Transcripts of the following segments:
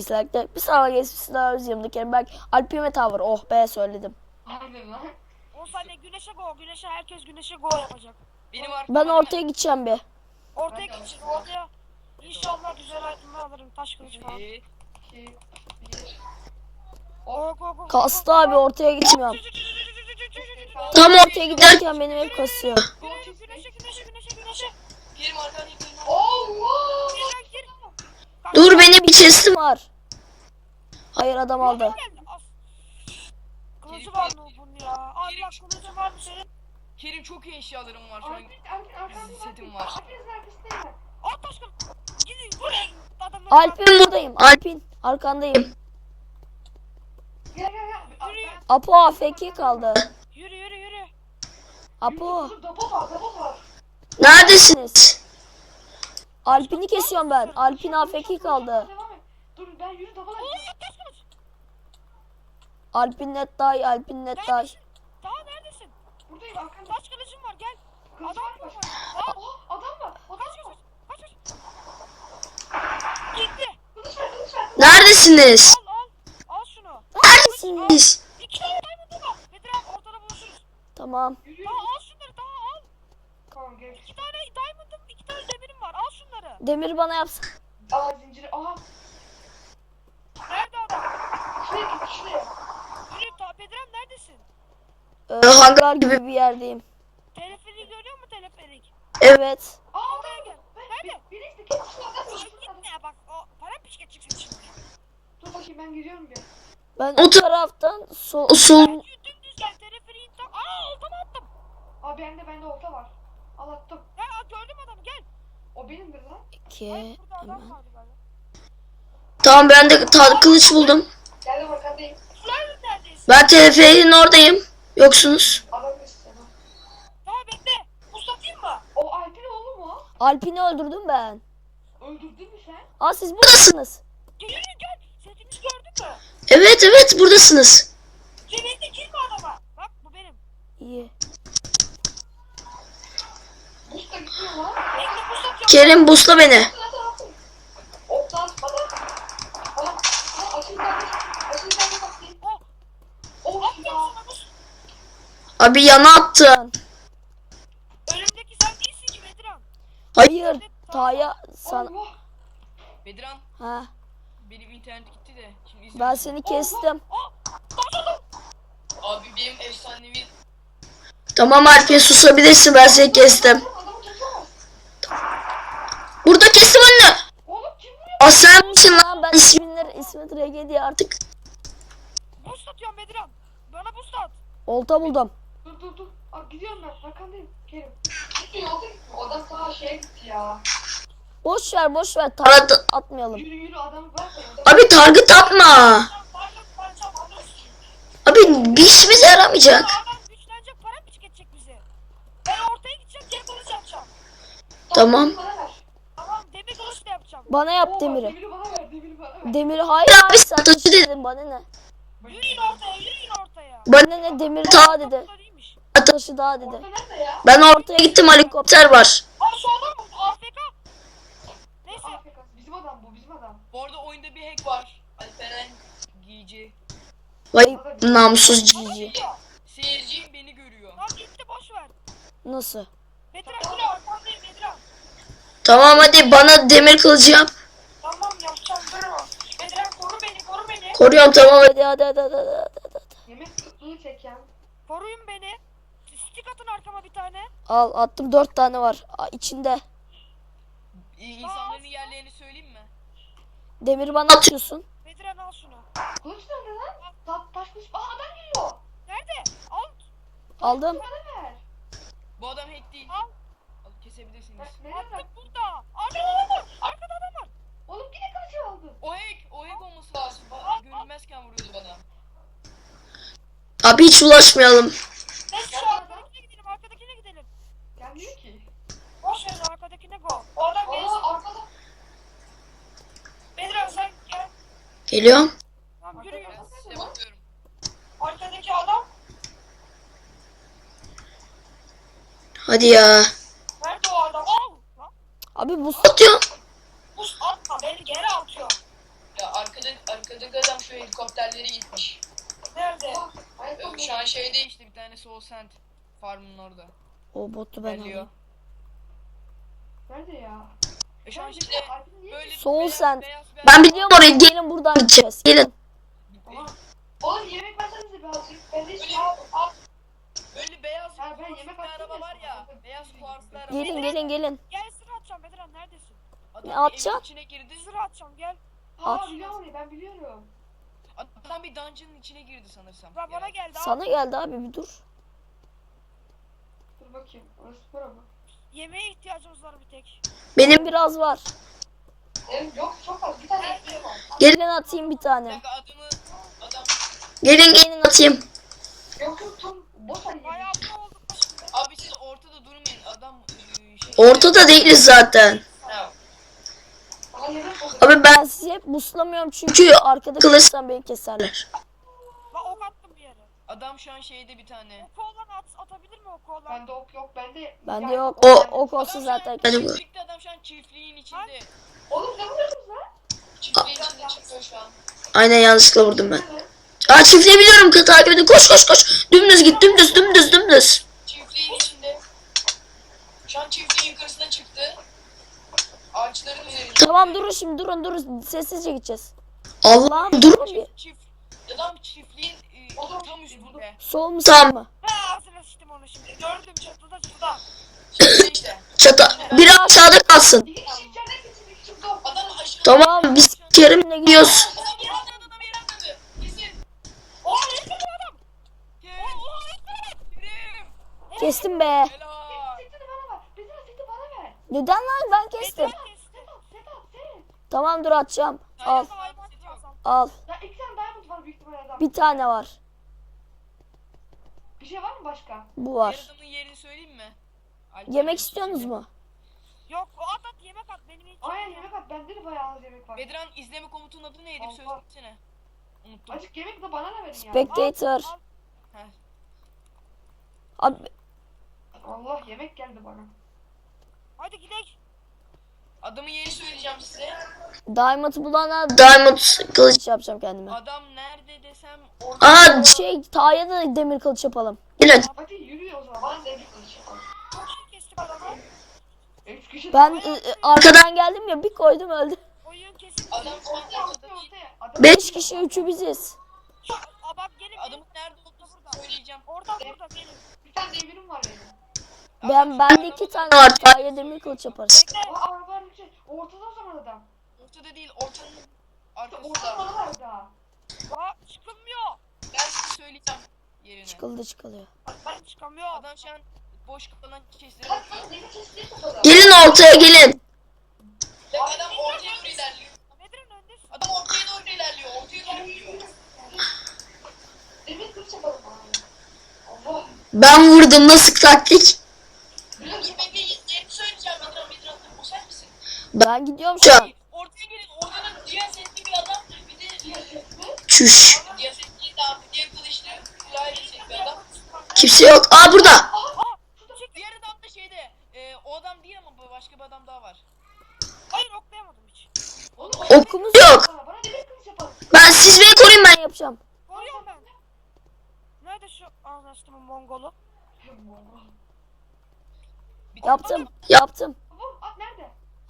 12 like'da. Bir sonraki geçmişsin daha öz 20 kere. Belki Alpime Tower. Oh be söyledim. Harbiden lan. 10 saniye güneşe go. Güneşe herkes güneşe go yapacak. Benim arkama Ben ortaya gideceğim bir. Ortaya gideceğiz. Ortaya İnşallah güzel itemler alırım. Taş kılıç falan. İki, iki, bir. Go go go. Kastı abi ortaya gitmiyorum. Tam ortaya giderken benim ev kasıyor. Güneşe güneşe güneşe güneşe güneşe. Girim arkadan yıkayım. Allah! Gir gir. Dur benim bir chest'im var. Hayır adam aldı. Kılıcı var mı bunun ya? Allah kılıcı var mı senin? Kerim çok iyi eşyalarım var şu an. Setim var. At taş kılıç. Gidin vurun. Alpin buradayım. Alpin arkandayım. Gel gel gel. Yürü yürü. Apo AFK kaldı. Yürü yürü yürü. Apo neredesiniz? Alpin'i kesiyorum ben. Alpin AFK kaldı. Dur ben yürü double Oo at. taş kılıç. Alpin net day, Alpin net day. Neredesin? Daha neredesin? Buradayım arkamda. Taş kılıcım var gel. Adam var mı mı? var? Aa, Oh adam var. Adam Kaç kaç kaç kaç. Gitti. Neredesiniz? Al al. Al şunu. Neredesiniz? İki tane var. Bedir abi ortada buluşuruz. Tamam. Daha al şunları daha al. Tamam gel. İki tane diamond'ım iki tane demirim var. Al şunları. Demir bana yapsın. Aa zinciri. Aha. Nerede adam? Şuraya git şuraya. Bedirem neredesin? Ee, hangar gibi bir yerdeyim. Teleferiği görüyor musun teleferik? Evet. Aa Oraya gel. Nerede? Bir, birisi gitme bak o para pişke çıksın şimdi. Dur bakayım ben gidiyorum bir. Ben o taraftan sol sol Ben dümdüz gel teleferiğin tam. Aa oltamı attım. Aa bende bende olta var. Al attım. Ya gördüm adamı gel. O benimdir lan. Hayır iki. hemen. galiba. Tamam ben de ta- kılıç buldum. Geldim arkandayım. Flyers neredesin? Ben teleferiğin oradayım. Yoksunuz. Tamam bekle. Uzatayım mı? O Alp'in oğlu mu? Alpin'i öldürdüm ben. Öldürdün mü sen? Aa siz buradasınız. Gel gel gel. Setimizi gördün mü? Evet evet buradasınız. Cebinde girme adama. Bak bu benim. İyi. Usta gidiyor lan. Bekle. Kerim busla beni. Oktan bana. Bana. Bana açın kardeş. Açın kardeş bakayım. Oh. Oh At ya. sana bu. Abi yana attın. Önümdeki sen değilsin ki Bediran. Hayır. Taya sana. Bedran Ha. benim internet gitti de. Şimdi Ben seni kestim. Abi benim efsanevi Tamam Alpin susabilirsin ben seni kestim. Burada kestim vuruyor? Aa sen misin lan ben isminleri İsmet RG diye artık Boost atıyorum Bediran. Bana boost at. olta buldum. Dur dur dur. Aa, gidiyorum ben. Arkandayım. Kerim. O da sağa şeye gitti ya. Boş ver boş ver target atmayalım. Yürü yürü adamı bırak da. Abi target atma. Abi bir işimize yaramayacak. Adam güçlenecek para mı tüketecek bizi? Ben ortaya gideceğim geri kılıç yapacağım. Tamam. Bana ver. Tamam demir kılıç da yapacağım. Bana yap Oo, demiri. Demiri bana ver. Demiri bana ver. Demiri hayır abi satıcı dedim bana ne? Yürüyün ortaya yürüyün ortaya. Bana ne demir daha dedi. Taşı daha dedi. Ben ortaya gittim helikopter var. Adam mı? AFK. Neyse. Afrika. Bizim adam bu. Bizim adam. Bu arada oyunda bir hack var. Alperen giyici. Vay namussuz cici. Seyirci beni görüyor. Lan gitti boş ver. Nasıl? Bediran yürü arkandayım Bediran. Tamam hadi bana demir kılıcı yap. Tamam yapacağım durma. Bediran koru beni koru beni. Koruyorum tamam hadi hadi hadi hadi. hadi, hadi. Yemek kıtlığı çeken. Koruyun beni. Stick atın arkama bir tane. Al attım dört tane var. Aa, içinde. İyi, İnsanların yerlerini söyleyeyim mi? Demiri bana atıyorsun. Bediran al şunu. Kılıç nerede lan? Ta taş kılıç. Aa adam geliyor. Nerede? Al. Aldım. Bana ver. Bu adam hack değil. Al. Al, kesebilirsiniz. Ver- Nereye ver? Burada. Arkada adam var. Arkada adam var. Oğlum yine kılıcı aldı. O hack, o hack olması lazım. Görünmezken vuruyordu bana. Abi hiç ulaşmayalım. Neyse şu arkadakine gidelim. Arkadakine gidelim. Gelmiyor ki. Boş ver arkadakine go. O adam gelsin. Aa arkada. Bediran sen gel. Geliyorum. Tamam yürü yürü. Ben size bakıyorum. Arkadaki adam. Hadi ya. Nerede o adam? Abi bu atıyor. Buz atma beni geri atıyor. Ya arkada arkada, arkadaki adam şu helikopterleri gitmiş. Nerede? Şu an şeyde işte bir tane Soul Sand farmının orada. O botu ben Geliyor. alayım. Nerede ya? E şu an Sen böyle beyaz- beyaz beyaz- Ben biliyorum orayı. Gelin buradan gideceğiz. gelin. Aha. Oğlum yemek versenize birazcık. Ben de Öyle- al. Böyle beyaz Ha, ben yemek bir araba var ya. ya. Beyaz kuarslı araba. Gelin gelin gelin. Gel sıra atacağım Bedirhan neredesin? Adam Ne atacaksın? içine girdi. Sıra atacağım gel. Ha At. biliyorum orayı ben biliyorum. Adam bir dungeon'ın içine girdi sanırsam. Bana Ya. geldi al. Sana geldi abi bir dur. Dur bakayım. Orası bura mı? Yemeğe ihtiyacımız var bir tek. Benim Biraz var. Benim yok çok az. Bir tane ekmeğim var. Gelin atayım bir tane. adamı adam gelin gelin atayım. Yok yok tam boş Bayağı oldu. Abi siz ortada durmayın. Adam e, şey Ortada değiliz zaten. Ha. Abi ben Ben sizi hep buslamıyorum çünkü arkada Kılıç- kalırsan beni keserler. Bak ok attım bir yere. Adam şu an şeyde bir tane. Oku olan at, atabilir mi oku olan? Bende ok yok. Bende Bende yok. O- O ok olsa Adam zaten. Hadi bu. çiftlikte adam şu an çiftliğin içinde. Oğlum ne vuruyorsunuz lan? Çiftliğin içinde çıkıyor şu an. aynen yanlışlıkla vurdum ben. Aa çiftliği biliyorum kız takip edin. Koş koş koş. Dümdüz git dümdüz dümdüz dümdüz. Çiftliğin içinde. Şu an çiftliğin yukarısına çıktı. Ağaçların üzerinde. Tamam durun şimdi durun durun. Sessizce gideceğiz. Allah'ım dur. bir. Çift, adam çiftliğin e, tam üstünde. Sol mu Tamam. sağ mı? Ha ağzına sıçtım onu şimdi. Gördüm çatıda işte. Çata. Biri aşağıda kalsın. Adam aşağı. Tamam biz Kerim'le gidiyoruz. Adam yere atladı adam yere atladı. Kesin. Oha yetti bu adam. Kes. Oha yetti. Kerim. Kestim be. Helal. Neden lan ben kestim. Tamam dur atacağım. Al al. Bir tane var. Bir şey var mı başka? Bu var. adamın yerini söyleyeyim mi? Alper Yemek istiyorsunuz mu? Yok o at at yemek at. Benim hiç. Aynen yemek at. Bende de bayağı az yemek var. Bedran izleme komutunun adı neydi? Bir Allah. söylesene. Unuttum. Azıcık yemek de bana da verin ya. Spectator. Heh. Abi Allah yemek geldi bana. Hadi gidelim. Adamın yerini söyleyeceğim size. Diamond bulana Diamond kılıç. şey yapacağım kendime. Adam nerede desem orada. Aa Şey Taha'ya da demir kılıç yapalım. gelin. Hadi yürüyor o zaman. Bana devrik kılıç yapalım. Çok iyi kestim adamı. Üç kişi Ben e, e, arkadan geldim ya bir koydum öldü. Oyun kesin. Adam şu an ortaya ortada ortaya değil. ortaya. Adam- Beş kişi üçü biziz. Aa bak gelin. Adamın nerede olduğunu söyleyeceğim. Orada burada gelin. Bir tane demirim var benim. Ben bende iki tane var. Taha'ya demir kılıç yaparız. Bekle. Aa araba var bir şey. Ortada o zaman adam. Ortada değil ortanın arkasında. ortada bana var daha. Aa çıkılmıyor. Ben size söyleyeceğim yerini. Çıkıldı çıkılıyor. Ben çıkamıyorum. Adam şu an boş kalan ortada. Gelin ortaya gelin. Ya adam ortaya doğru ilerliyor. Bedirhan öndesin. Adam ortaya doğru ilerliyor. Ortaya doğru gidiyor. Demir kılıç yapalım bana. Allah. Ben vurdum nasıl taktik? Ben gidiyorum Şu an. Ortaya gelin. Orada da diğer setli bir adam. Bir de? Çüş. diğer setli de abi. Diğer kılıçlı. Diğer setli bir adam. Kimse yok. Aa burada. Diğer adam da şeyde. E, o adam değil ama bu başka bir adam daha var. Hayır oklayamadım hiç. Oğlum Okumuz Yok. Ben siz beni koruyun ben. yapacağım. Koruyorum ben. Nerede şu anlaştığımın Mongolu? Yaptım. Yaptım.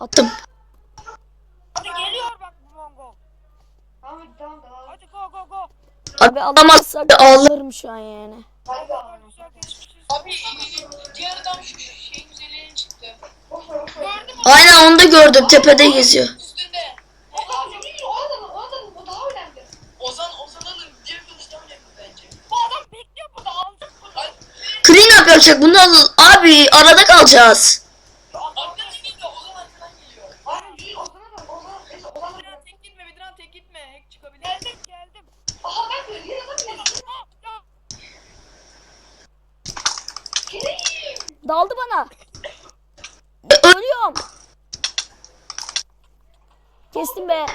Attım. Hadi geliyor bak bu Mongol. Tamam hadi tamam tamam. Hadi go go go. Abi alamazsak ağlarım şu an yani. Hadi abi. Abi diğer adam şu, şeyin üzerine çıktı. Aynen onu da gördüm. Tepede geziyor. Üstünde. Abi değil o adamın o adamın o daha önemli. Ozan Ozan'ın diğer kılıçtan önemli bence. Bu adam bekliyor burada alacak bunu. Ay, Clean up yapacak. Bunu al. Abi arada kalacağız. arkadan geliyor. Ozan arkadan geliyor. Aynen değil Ozan'a da Ozan'a neyse Ozan'a Bedran da. tek gitme Bedran tek gitme. Hack çıkabilir. Geldim geldim. Aha ben böyle diğer adam geldi. Aa, ya. Geleyim. Daldı bana. E, ölüyorum. Kestim be.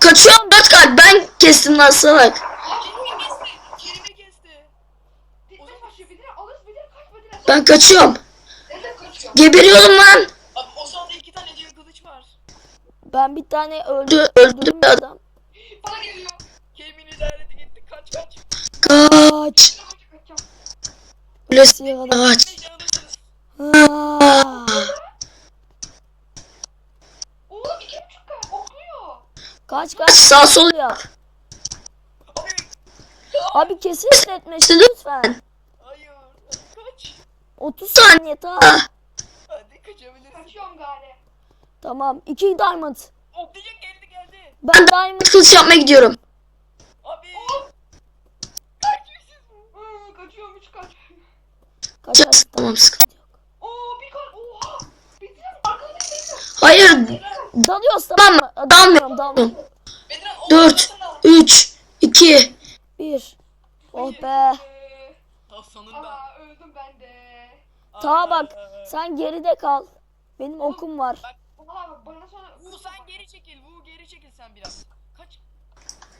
Kaçıyorum dört kalp. Ben kestim lan salak. Kaç. Ben kaçıyorum. Kaçıyor? Geberiyorum lan. Abi Ozan'da iki tane diğer kılıç var. Ben bir tane öldü, Öldü, öldü öldürdüm bir adam. Bana geliyor. Kelimin işareti gitti. Kaç kaç. Kaç. Siyah kaç. Neyse alırsınız. Aa, Oğlum iki buçuk kay. Okluyor. kaç kaç Sağ sol yap. Abi. Kesin işletmesi lütfen. Hayır. Kaç. 30 saniye ta. Hadi kaçabilirsin. Kaçıyorum gari. Tamam 2 diamond. Oklayacak geldi geldi. Ben diamond Kılıç yapmaya gidiyorum. Abi. Hı, kaçıyorum üç kaç. kaçar. Tamam sıkıntı yok. Oo bir kaç. Oha. Bitti mi? Arkada bir şey yok. Hayır. Dalıyoruz tamam mı? Dalmıyorum dalmıyorum. Bedran o 4, odasını al. 3, 2. 1. Oh be. Ta sonunda. Aa öldüm ben de. Ta bak sen geride kal. Benim okum var. Oha bak bana sonra Vu sen geri çekil. Vu geri çekil sen biraz. Kaç.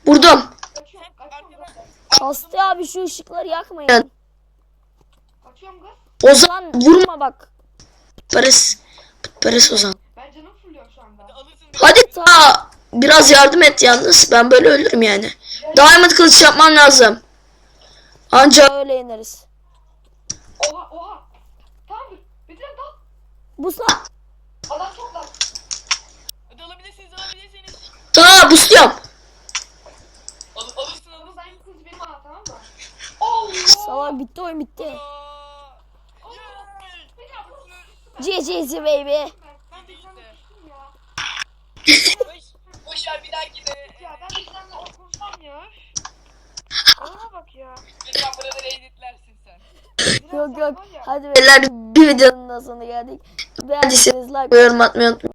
Vurdum. kaçıyorum abi şu ışıkları yakmayın. Kaçıyorum kız. Ozan Lan vurma bak. Paris. Paris Ozan. Ben canım fulluyorum şu anda. Hadi ta biraz yardım et yalnız. Ben böyle ölürüm yani. Diamond kılıç yapmam lazım. Ancak Öyle ineriz. Oha oha. Tamam dur. Bitir dal. Busla. Adam çok lan. Hadi alabilirsiniz alabilirsiniz. ta busluyorum. Al, alırsın alırsın. sen kız benim ana tamam mı? Allah. Salak bitti oyun bitti. Bir daha. GG's baby. Boş, ver bir dahakine. Ya ben bir tane okursam ya. Ona bak ya. Bedran buraları editlersin sen. Yok yok. ya. Hadi beyler bir videonun da sonuna geldik. Beğendiyseniz like yorum atmayı unutmayın.